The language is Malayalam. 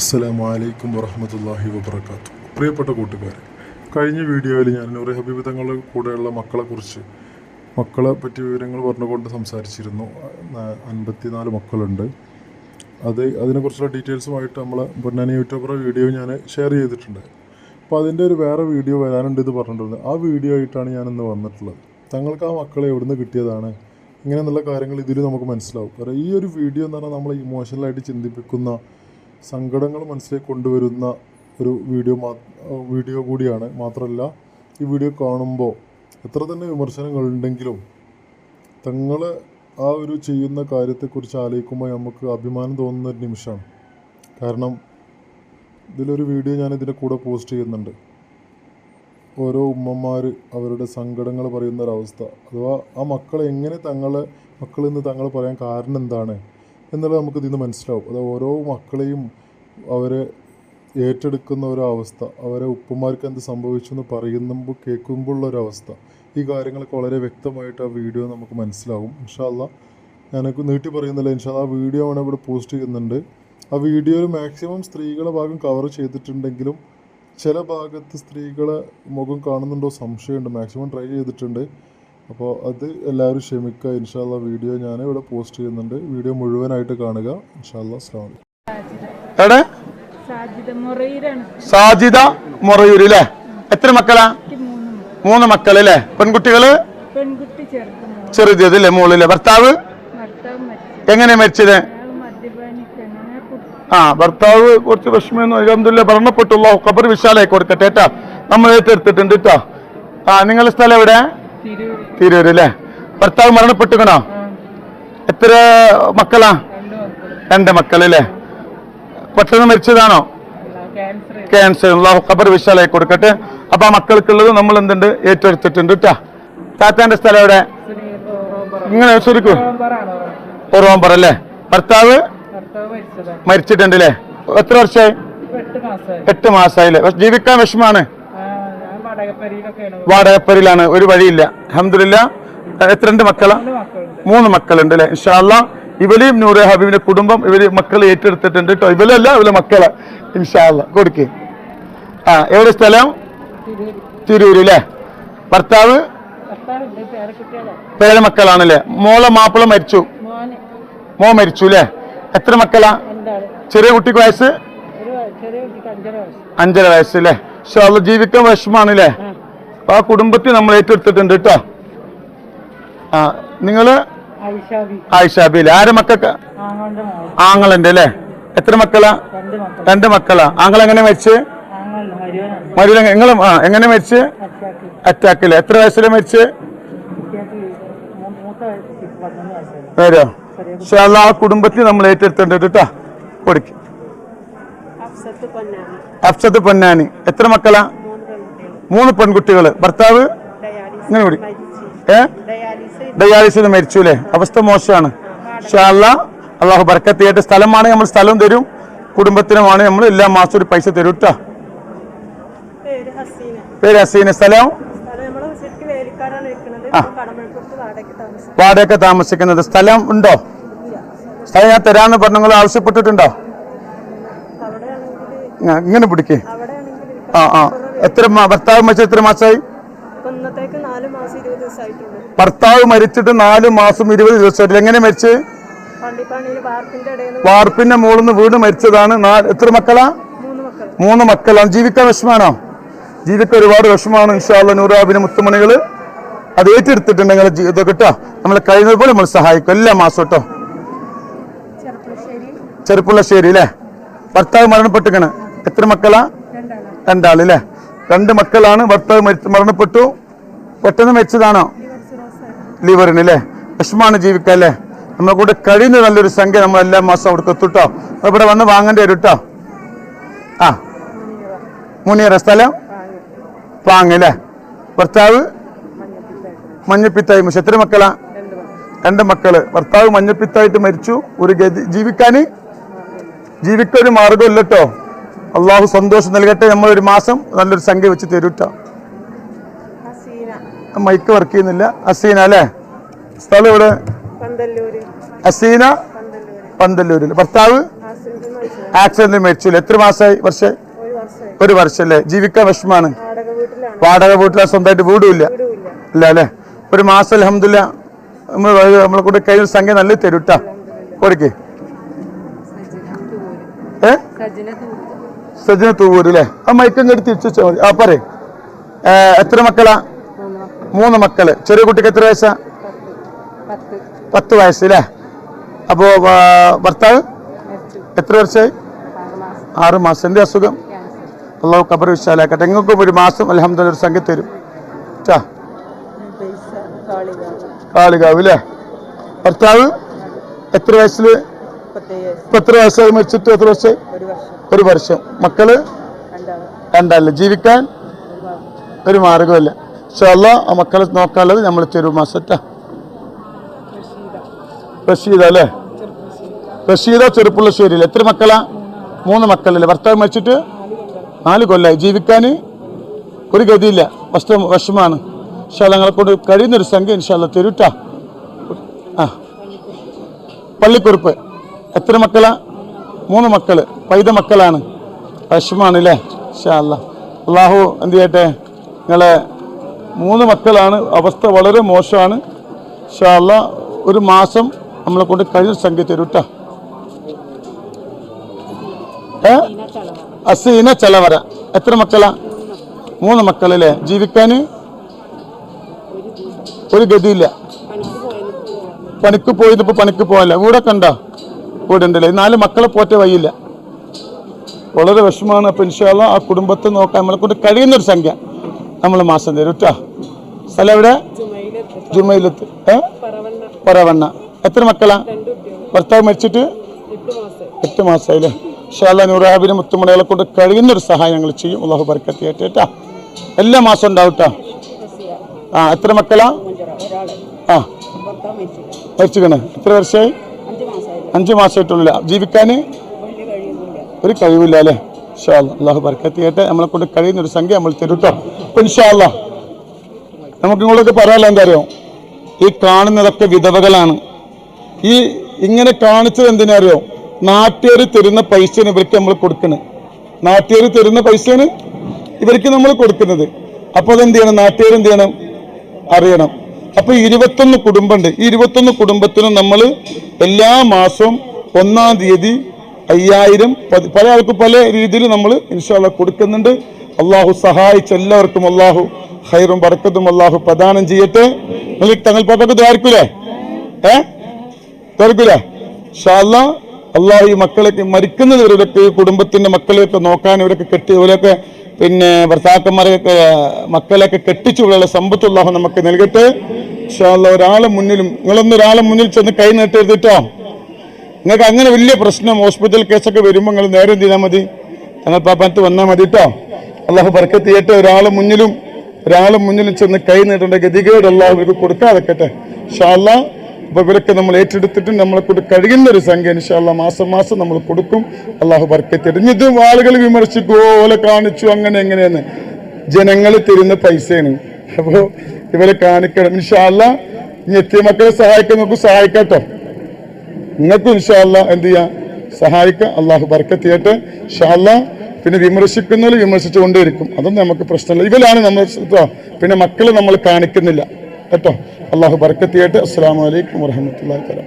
അസ്സലാമു അലൈക്കും വറഹമത്തല്ലാഹി വബർക്കാത്തു പ്രിയപ്പെട്ട കൂട്ടുകാരെ കഴിഞ്ഞ വീഡിയോയിൽ ഞാൻ നൂറ് ഹബീബ് തങ്ങളുടെ കൂടെയുള്ള മക്കളെക്കുറിച്ച് മക്കളെ പറ്റിയ വിവരങ്ങൾ പറഞ്ഞുകൊണ്ട് സംസാരിച്ചിരുന്നു. അൻപത്തിനാല് മക്കളുണ്ട്. അത് അതിനെക്കുറിച്ചുള്ള ഡീറ്റെയിൽസുമായിട്ട് നമ്മൾ പൊന്നാനി യൂട്യൂബറെ വീഡിയോ ഞാൻ ഷെയർ ചെയ്തിട്ടുണ്ട്. അപ്പോൾ അതിന്റെ ഒരു വേറെ വീഡിയോ വരാനുണ്ട് ഇത് പറഞ്ഞിട്ടുണ്ട്. ആ വീഡിയോ ആയിട്ടാണ് ഞാനിന്ന് വന്നിട്ടുള്ളത്. തങ്ങൾക്ക് ആ മക്കളെ എവിടുന്ന് കിട്ടിയതാണ്? ഇങ്ങനെയുള്ള കാര്യങ്ങൾ ഇതിൽ നമുക്ക് മനസ്സിലാവും. കാരണം ഈ ഒരു വീഡിയോ എന്ന് പറഞ്ഞാൽ നമ്മളെ ഇമോഷണലായിട്ട് ചിന്തിപ്പിക്കുന്ന സങ്കടങ്ങൾ മനസ്സിലേക്ക് കൊണ്ടുവരുന്ന ഒരു വീഡിയോ വീഡിയോ കൂടിയാണ്. മാത്രമല്ല ഈ വീഡിയോ കാണുമ്പോൾ എത്ര തന്നെ വിമർശനങ്ങൾ ഉണ്ടെങ്കിലും തങ്ങൾ ആ ഒരു ചെയ്യുന്ന കാര്യത്തെക്കുറിച്ച് ആലോചിക്കുമ്പോൾ നമുക്ക് അഭിമാനം തോന്നുന്ന ഒരു നിമിഷമാണ്. കാരണം ഇതിലൊരു വീഡിയോ ഞാൻ ഇതിന്റെ കൂടെ പോസ്റ്റ് ചെയ്യുന്നുണ്ട്. ഓരോ ഉമ്മമാർ അവരുടെ സങ്കടങ്ങൾ പറയുന്ന ഒരവസ്ഥ അഥവാ ആ മക്കൾ എങ്ങനെ തങ്ങളെ മക്കളിൽ നിന്ന് തങ്ങൾ പറയാൻ കാരണം എന്താണ്? എന്നുള്ളത് നമുക്ക് ഇതിൽ നിന്ന് മനസ്സിലാവും. അത് ഓരോ മക്കളെയും അവരെ ഏറ്റെടുക്കുന്ന ഒരവസ്ഥ അവരെ ഉപ്പമാർക്ക് എന്ത് സംഭവിച്ചു എന്ന് പറയുമ്പോൾ കേൾക്കുമ്പോഴുള്ള ഒരവസ്ഥ ഈ കാര്യങ്ങളൊക്കെ വളരെ വ്യക്തമായിട്ട് ആ വീഡിയോ നമുക്ക് മനസ്സിലാവും. ഇൻഷാല്ല ഞാനൊക്കെ നീട്ടി പറയുന്നില്ല ഇൻഷാല്ല ആ വീഡിയോ ആണ് ഇവിടെ പോസ്റ്റ് ചെയ്യുന്നുണ്ട്. ആ വീഡിയോയിൽ മാക്സിമം സ്ത്രീകളെ ഭാഗം കവർ ചെയ്തിട്ടുണ്ടെങ്കിലും ചില ഭാഗത്ത് സ്ത്രീകളെ മുഖം കാണുന്നുണ്ടോ സംശയമുണ്ട്. മാക്സിമം ട്രൈ ചെയ്തിട്ടുണ്ട്. അപ്പോൾ അത് എല്ലാവരും ക്ഷമിക്കുക. ഇൻഷാല്ല വീഡിയോ ഞാൻ ഇവിടെ പോസ്റ്റ് ചെയ്യുന്നുണ്ട്. വീഡിയോ മുഴുവനായിട്ട് കാണുക. ഇൻഷാല്ല അസ്ലാം എവിടെ? സാജിദ മൊറയിലാണ് സാജിദ മൊറയൂര് അല്ലേ എത്ര മക്കളാ? മൂന്ന് മക്കൾ മക്കൾ അല്ലേ പെൺകുട്ടികൾ? പെൺകുട്ടി ചെറുത് മോൾ. ചെറുത് അല്ലേ മോളിലെ ഭർത്താവ്? ഭർത്താവ് മരിച്ചു. എങ്ങനെ മരിച്ചത്? ആ ഭർത്താവ് കുറച്ച് വിഷമം അലഹമില്ല ഭരണപ്പെട്ടുള്ള ഖബർ വിശാലായി കൊടുക്കട്ടെ കേട്ടാ. നമ്മൾ തീർത്തിട്ടുണ്ട് കേട്ടോ. ആ നിങ്ങളുടെ സ്ഥലം എവിടെ? തിരൂർ അല്ലേ ഭർത്താവ് മരണപ്പെട്ടുക്കണോ? എത്ര മക്കളാ? രണ്ടു മക്കളും രണ്ട് മക്കളല്ലേ? പെട്ടെന്ന് മരിച്ചതാണോ? ക്യാൻസർ. അള്ളാഹു ഖബർ വിശാലായി കൊടുക്കട്ടെ. അപ്പൊ ആ മക്കൾക്കുള്ളത് നമ്മൾ എന്തുണ്ട്? ഏറ്റെടുത്തിട്ടുണ്ട് കേട്ടാ താത്താന്റെ സ്ഥലം എവിടെ? ഇങ്ങനെ ചുരുക്കൂ. ഓർമ്മ അല്ലേ? ഭർത്താവ് മരിച്ചിട്ടുണ്ട് അല്ലേ എത്ര വർഷമായി എട്ട് മാസമായി എട്ട് മാസമായില്ലേ ജീവിക്കാൻ വിഷമാണ് വാടകപ്പരിലാണ് ഒരു വഴിയില്ല. അഹമ്മദില്ല എത്ര രണ്ട് മക്കളാ? മൂന്ന് മക്കളുണ്ട്. അല്ലെ? ഇൻഷാല്ല ഇവരെയും നൂറെ ഹബീബിന്റെ കുടുംബം ഇവർ മക്കൾ ഏറ്റെടുത്തിട്ടുണ്ട് കേട്ടോ ഇവരല്ല ഇവരെ മക്കളെ. ഇൻഷാല്ല കൊടുക്കേ. ആ എവിടെ സ്ഥലം? തിരൂര് അല്ലേ ഭർത്താവ്? പേരമക്കളാണല്ലേ? മോളെ മാപ്പിള മരിച്ചു. മോ മരിച്ചു അല്ലേ എത്ര മക്കളാ? ചെറിയ കുട്ടിക്ക് വയസ്സ്? അഞ്ചര വയസ്സ്. അല്ലേ പക്ഷെ അവൾ ജീവിക്കാൻ വിഷമാണ് അല്ലേ ആ അപ്പൊ ആ കുടുംബത്തിൽ നമ്മൾ ഏറ്റെടുത്തിട്ടുണ്ട് കേട്ടോ. ആ നിങ്ങൾ? ആയിഷാബി. ആയിഷാബിയിലെ ആരെ മക്കൾക്ക്? ആങ്ങളുണ്ട് അല്ലേ എത്ര മക്കളാ? രണ്ട് മക്കളാ. ആങ്ങൾ എങ്ങനെ മരിച്ച് മരുല നിങ്ങളും ആ എങ്ങനെ മരിച്ച്? അറ്റാക്കിൽ. എത്ര വയസ്സിലെ മരിച്ച്? വരോ? പക്ഷെ ആ കുടുംബത്തിൽ നമ്മൾ ഏറ്റെടുത്തിട്ടുണ്ട് കേട്ടോ. കൊടുക്കും. അഫ്സത്ത് പൊന്നാനി. എത്ര മക്കളാ? മൂന്ന് പെൺകുട്ടികൾ പെൺകുട്ടികൾ. ഭർത്താവ്? ഇങ്ങനെ കൂടി ഏ? ഡയാലിസിന് മരിച്ചു അല്ലേ അവസ്ഥ മോശമാണ്. ഷാല്ല അള്ളാഹു ബർക്കത്ത് ചെയ്യട്ടെ. സ്ഥലമാണ് നമ്മൾ സ്ഥലം തരും. കുടുംബത്തിനുമാണ് നമ്മൾ എല്ലാ മാസം ഒരു പൈസ തരും കേട്ടോ പേര് ഹസീന. സ്ഥലം? വാടക താമസിക്കുന്നത്. സ്ഥലം ഉണ്ടോ? സ്ഥലം ഞാൻ തരാമെന്ന് പറഞ്ഞു നിങ്ങൾ ആവശ്യപ്പെട്ടിട്ടുണ്ടോ? ഇങ്ങനെ പിടിക്കേ. ആ ആ. എത്ര ഭർത്താവ് മരിച്ച എത്ര മാസമായി ഭർത്താവ് മരിച്ചിട്ട് നാല് മാസം ഇരുപത് ദിവസമായിട്ടില്ല. എങ്ങനെ മരിച്ച്? വാർപ്പിന്റെ മുകളിൽ നിന്ന് വീട് മരിച്ചതാണ്. എത്ര മക്കളാ? മൂന്ന് മക്കളാണ് ജീവിക്കാൻ വിഷമാണോ ജീവിക്ക ഒരുപാട് വിഷമാണ് ഇൻഷാല്ല നൂറാബിന് മുത്തുമണികൾ അത് ഏറ്റെടുത്തിട്ടുണ്ട് നിങ്ങളെ ജീവിതം കേട്ടോ നമ്മളെ കഴിയുന്നത് പോലെ നമ്മൾ സഹായിക്കും. എല്ലാ മാസം കേട്ടോ ചെറുപ്പുള്ളശ്ശേരി അല്ലേ ഭർത്താവ് മരണപ്പെട്ടിക്കണ് എത്ര മക്കളാ? രണ്ടാളല്ലേ രണ്ടാൾ രണ്ട് മക്കളാണ്. ഭർത്താവ് മരണപ്പെട്ടു. പെട്ടെന്ന് മരിച്ചതാണോ? ലിവറിന് അല്ലേ വിഷമാണ് ജീവിക്കാൻ അല്ലേ നമ്മളെ കൂടെ കഴിയുന്ന നല്ലൊരു സംഖ്യ നമ്മൾ എല്ലാ മാസം അവിടെ എത്തുട്ടോ ഇവിടെ വന്ന് വാങ്ങേണ്ടി വരും കേട്ടോ ആ. മുനിയറ സ്ഥലം? വാങ്ങല്ലേ ഭർത്താവ്? മഞ്ഞപ്പിത്തായി. മരിച്ചു എത്ര മക്കളാ? രണ്ട് മക്കൾ. ഭർത്താവ് മഞ്ഞപ്പിത്തായിട്ട് മരിച്ചു. ഒരു ഗതി ജീവിക്കാൻ ജീവിക്കൊരു മാർഗമില്ല കേട്ടോ അള്ളാഹു സന്തോഷം നൽകട്ടെ. നമ്മൾ ഒരു മാസം നല്ലൊരു സംഖ്യ വെച്ച് തരൂട്ട. മൈക്ക് വർക്ക് ചെയ്യുന്നില്ല. അസീന അല്ലേ? സ്ഥലം ഇവിടെ അസീന പന്തല്ലൂര്. പന്തല്ലൂരിൽ ഭർത്താവ്? ആക്സിഡന്റ് മരിച്ചു. എത്ര മാസമായി വർഷം? ഒരു വർഷം അല്ലേ ജീവിക്കാൻ വിഷമാണ്. വാടക വീട്ടിലെ? സ്വന്തമായിട്ട് വീടും ഇല്ല വീടുമില്ല. ഇല്ല അല്ലേ? ഒരു മാസം അലഹമില്ല നമ്മൾ നമ്മളെ കൂടെ കയ്യിൽ സംഖ്യ നല്ല തരൂട്ടാ. കൊടുക്കേ. ഏ? സജിന തൂവൂര് അല്ലേ ആ മൈക്കും കെട്ടി തിരിച്ചു വെച്ചാൽ മതി. ആ പറയും. എത്ര മക്കളാ? മൂന്ന് മക്കൾ. ചെറിയ കുട്ടിക്ക് എത്ര വയസ്സാ? പത്ത് വയസ്സ് അല്ലേ അപ്പോ ഭർത്താവ്? എത്ര വർഷമായി ആറ് മാസം. എന്റെ അസുഖം? അള്ളാഹു കബർ വിശാലാക്കട്ടെ. എങ്ങൾക്കും ഒരു മാസം അലഹമ്മദ് ഒരു സംഖ്യ തരും. കാളികാവ് അല്ലേ ഭർത്താവ്? എത്ര വയസ്സിൽ? ഇപ്പൊ എത്ര വയസ്സായി മരിച്ചിട്ട്? എത്ര വർഷമായി ഒരു വർഷം. മക്കൾ? രണ്ടല്ല ജീവിക്കാൻ? ഒരു മാർഗമല്ല പക്ഷെ അല്ല ആ മക്കളെ നോക്കാനുള്ളത് നമ്മൾ ചെറു മാസറ്റാ റഷീദ അല്ലേ? റഷീദ ചെറുപ്പുള്ളശ്ശേരിയിൽ എത്ര മക്കളാ? മൂന്ന് മക്കളല്ലേ? ഭർത്താവ് മരിച്ചിട്ട്? നാല് കൊല്ലായി. ജീവിക്കാൻ ഒരു ഗതിയില്ല. വസ്തു വിഷമാണ്. പക്ഷെ ഞങ്ങളെ കൊണ്ട് കഴിയുന്നൊരു സംഖ്യ ഇൻഷാല്ല തരൂട്ടാ. ആ. പള്ളിക്കുറിപ്പ്. എത്ര മക്കളാ? മൂന്ന് മക്കൾ പൈത മക്കളാണ്. വിഷമാണ് അല്ലേ ഷാല്ല അള്ളാഹു എന്ത് ചെയ്യട്ടെ? നിങ്ങളെ മൂന്ന് മക്കളാണ്. അവസ്ഥ വളരെ മോശമാണ്. ഷാല്ല ഒരു മാസം നമ്മളെ കൊണ്ട് കഴിഞ്ഞ സംഖ്യ തരൂട്ട അസീന ചെലവര. എത്ര മക്കളാ? മൂന്ന് മക്കളല്ലേ? ജീവിക്കാൻ ഒരു ഗതിയില്ല. പണിക്ക് പോയത് ഇപ്പൊ പണിക്ക് പോവല്ലേ വീടെ കണ്ട ഉണ്ടല്ലേ നാല് മക്കളെ പോറ്റ വയ്യില്ല വളരെ വിഷമമാണ്. അപ്പം ഇൻഷാല്ല ആ കുടുംബത്തെ നോക്കാൻ നമ്മളെ കൊണ്ട് കഴിയുന്നൊരു സംഖ്യ നമ്മൾ മാസം തരും കേട്ടോ സ്ഥലം എവിടെ? ജുമയിലത്ത് ഏ? പറവണ്ണ. എത്ര മക്കളാ? ഭർത്താവ് മരിച്ചിട്ട് എട്ട് മാസമായില്ലേ ഇൻഷാല്ല നൂറാബിനും മുത്തുമണികളെ കൊണ്ട് കഴിയുന്നൊരു സഹായം ഞങ്ങൾ ചെയ്യും. അള്ളാഹു ബർക്കത്ത് കേട്ടാ എല്ലാ മാസം ഉണ്ടാവും കേട്ടോ ആ എത്ര മക്കളാ? ആ. മരിച്ചിക്കണേ എത്ര വർഷമായി അഞ്ച് മാസം അഞ്ച് മാസമായിട്ടുള്ള. ജീവിക്കാൻ ഒരു കഴിവില്ല അല്ലേ? അള്ളാഹു ബർക്കത്ത് നമ്മളെ കൊണ്ട് കഴിയുന്ന ഒരു സംഖ്യ നമ്മൾ തരും അപ്പൊ ഇൻഷാല്ല നമുക്ക് നിങ്ങളൊക്കെ പറയാലോ എന്താ അറിയോ? ഈ കാണുന്നതൊക്കെ വിധവകളാണ്. ഈ ഇങ്ങനെ കാണിച്ചത് എന്തിനാ അറിയോ? നാട്ടുകാർ തരുന്ന പൈസയാണ് ഇവർക്ക് നമ്മൾ കൊടുക്കുന്നത് നാട്ടുകാർ തരുന്ന പൈസയാണ് ഇവർക്ക് നമ്മൾ കൊടുക്കുന്നത്. അപ്പോൾ അതെന്ത് ചെയ്യണം? നാട്ടുകാർ എന്ത് ചെയ്യണം? അറിയണം. അപ്പൊ ഇരുപത്തൊന്ന് കുടുംബമുണ്ട് ഈ ഇരുപത്തൊന്ന് കുടുംബത്തിനും നമ്മൾ എല്ലാ മാസവും ഒന്നാം തീയതി അയ്യായിരം പല ആൾക്കും പല രീതിയിൽ നമ്മൾ ഇൻഷാല്ല കൊടുക്കുന്നുണ്ട്. അള്ളാഹു സഹായിച്ച എല്ലാവർക്കും അള്ളാഹു ഹൈറും ബർക്കത്തും അള്ളാഹു പ്രദാനം ചെയ്യട്ടെ. നിങ്ങൾ തങ്ങൾ തങ്ങൾപ്പാട്ടൊക്കെ ദ്വാരിക്കൂലേ ഏ? തോർക്കൂലേ ഷാല്ല അള്ളാഹു ഈ മക്കളൊക്കെ മരിക്കുന്നവരൊക്കെ ഈ കുടുംബത്തിന്റെ മക്കളെയൊക്കെ നോക്കാൻ ഇവരൊക്കെ കെട്ടി ഇവരൊക്കെ പിന്നെ ഭർത്താക്കന്മാരെയൊക്കെ മക്കളെയൊക്കെ കെട്ടിച്ചുള്ള സമ്പത്ത് അള്ളാഹു നമുക്ക് നൽകട്ടെ. ഷാല്ല ഒരാളെ മുന്നിലും നിങ്ങളൊന്നും ഒരാളെ മുന്നിൽ ചെന്ന് കൈ നീട്ടെഴുതിട്ടോ നിങ്ങൾക്ക് അങ്ങനെ വലിയ പ്രശ്നം ഹോസ്പിറ്റൽ കേസൊക്കെ വരുമ്പോൾ നിങ്ങൾ നേരം ചെയ്താൽ മതി. ഞങ്ങൾ പാപ്പാനത്ത് വന്നാൽ മതി കേട്ടോ അള്ളാഹു ചെയ്യട്ടെ ഒരാളെ മുന്നിലും ഒരാളെ മുന്നിലും ചെന്ന് കൈ നീട്ടേണ്ട ഗതികേട് അള്ളാഹു ഇവർക്ക് കൊടുക്കാതെക്കട്ടെ ഷാല്ല അപ്പൊ ഇവരൊക്കെ നമ്മൾ ഏറ്റെടുത്തിട്ട് നമ്മളെ കൊണ്ട് കഴിയുന്ന ഒരു സംഖ്യ ഇൻഷാല്ല മാസം മാസം നമ്മൾ കൊടുക്കും. അള്ളാഹു ചെയ്യട്ടെ. ഇനി ഇതും ആളുകൾ വിമർശിക്കോ ഓലെ കാണിച്ചു അങ്ങനെ എങ്ങനെയെന്ന് ജനങ്ങൾ തരുന്ന പൈസയാണ്. അപ്പോ ഇവരെ കാണിക്കണം. ഇൻഷാല്ല ഇനി എത്തിയ മക്കളെ സഹായിക്കാൻ നമുക്ക് സഹായിക്കാട്ടോ നിങ്ങൾക്കും ഇൻഷാല്ല എന്ത് ചെയ്യാം? സഹായിക്കാം. അള്ളാഹു ബർക്കത്ത് ചെയ്യട്ടെ. ഇൻഷാല്ല പിന്നെ വിമർശിക്കുന്നവർ വിമർശിച്ചുകൊണ്ടേയിരിക്കും അതൊന്നും നമുക്ക് പ്രശ്നമില്ല. ഇവരാണ് നമ്മൾ കേട്ടോ പിന്നെ മക്കളെ നമ്മൾ കാണിക്കുന്നില്ല. കേട്ടോ? അള്ളാഹു ബർക്കത്ത് ചെയ്യട്ടെ. അസ്സാം വലൈക്കും വാഹമത്തല്ലാ തല